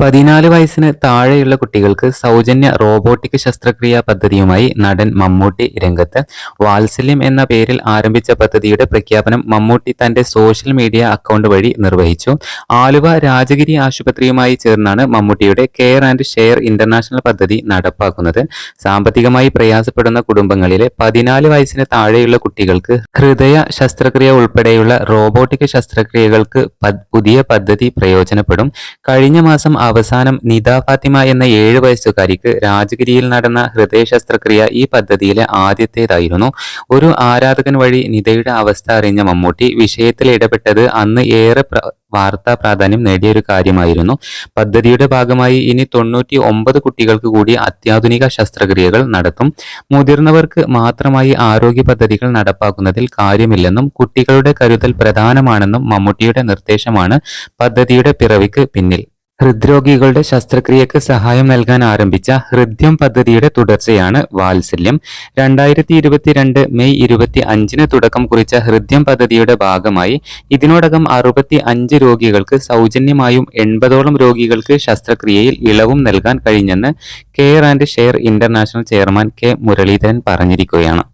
പതിനാല് വയസ്സിന് താഴെയുള്ള കുട്ടികൾക്ക് സൗജന്യ റോബോട്ടിക് ശസ്ത്രക്രിയാ പദ്ധതിയുമായി നടൻ മമ്മൂട്ടി രംഗത്ത് വാത്സല്യം എന്ന പേരിൽ ആരംഭിച്ച പദ്ധതിയുടെ പ്രഖ്യാപനം മമ്മൂട്ടി തന്റെ സോഷ്യൽ മീഡിയ അക്കൗണ്ട് വഴി നിർവഹിച്ചു. ആലുവ രാജഗിരി ആശുപത്രിയുമായി ചേർന്നാണ് മമ്മൂട്ടിയുടെ കെയർ ആൻഡ് ഷെയർ ഇന്റർനാഷണൽ പദ്ധതി നടപ്പാക്കുന്നത്. സാമ്പത്തികമായി പ്രയാസപ്പെടുന്ന കുടുംബങ്ങളിലെ പതിനാല് വയസ്സിന് താഴെയുള്ള കുട്ടികൾക്ക് ഹൃദയ ശസ്ത്രക്രിയ ഉൾപ്പെടെയുള്ള റോബോട്ടിക് ശസ്ത്രക്രിയകൾക്ക് പുതിയ പദ്ധതി പ്രയോജനപ്പെടും. കഴിഞ്ഞ മാസം അവസാനം നിത ഫാത്തിമ എന്ന ഏഴ് വയസ്സുകാരിക്ക് രാജഗിരിയിൽ നടന്ന ഹൃദയ ശസ്ത്രക്രിയ ഈ പദ്ധതിയിലെ ആദ്യത്തേതായിരുന്നു. ഒരു ആരാധകൻ വഴി നിതയുടെ അവസ്ഥ അറിഞ്ഞ മമ്മൂട്ടി വിഷയത്തിൽ ഇടപെട്ടത് അന്ന് ഏറെ വാർത്താ പ്രാധാന്യം നേടിയ ഒരു കാര്യമായിരുന്നു. പദ്ധതിയുടെ ഭാഗമായി ഇനി തൊണ്ണൂറ്റി ഒമ്പത് കുട്ടികൾക്ക് കൂടി അത്യാധുനിക ശസ്ത്രക്രിയകൾ നടത്തും. മുതിർന്നവർക്ക് മാത്രമായി ആരോഗ്യ പദ്ധതികൾ നടപ്പാക്കുന്നതിൽ കാര്യമില്ലെന്നും കുട്ടികളുടെ കരുതൽ പ്രധാനമാണെന്നും മമ്മൂട്ടിയുടെ നിർദ്ദേശമാണ് പദ്ധതിയുടെ പിറവിക്ക് പിന്നിൽ. ഹൃദ്രോഗികളുടെ ശസ്ത്രക്രിയക്ക് സഹായം നൽകാൻ ആരംഭിച്ച ഹൃദ്യം പദ്ധതിയുടെ തുടർച്ചയാണ് വാത്സല്യം. രണ്ടായിരത്തി ഇരുപത്തിരണ്ട് മെയ് ഇരുപത്തി അഞ്ചിന് തുടക്കം കുറിച്ച ഹൃദ്യം പദ്ധതിയുടെ ഭാഗമായി ഇതിനോടകം അറുപത്തി അഞ്ച് രോഗികൾക്ക് സൗജന്യമായും എൺപതോളം രോഗികൾക്ക് ശസ്ത്രക്രിയയിൽ ഇളവും നൽകാൻ കഴിഞ്ഞെന്ന് care and share international chairman K Muraleedharan പറഞ്ഞിരിക്കുകയാണ്.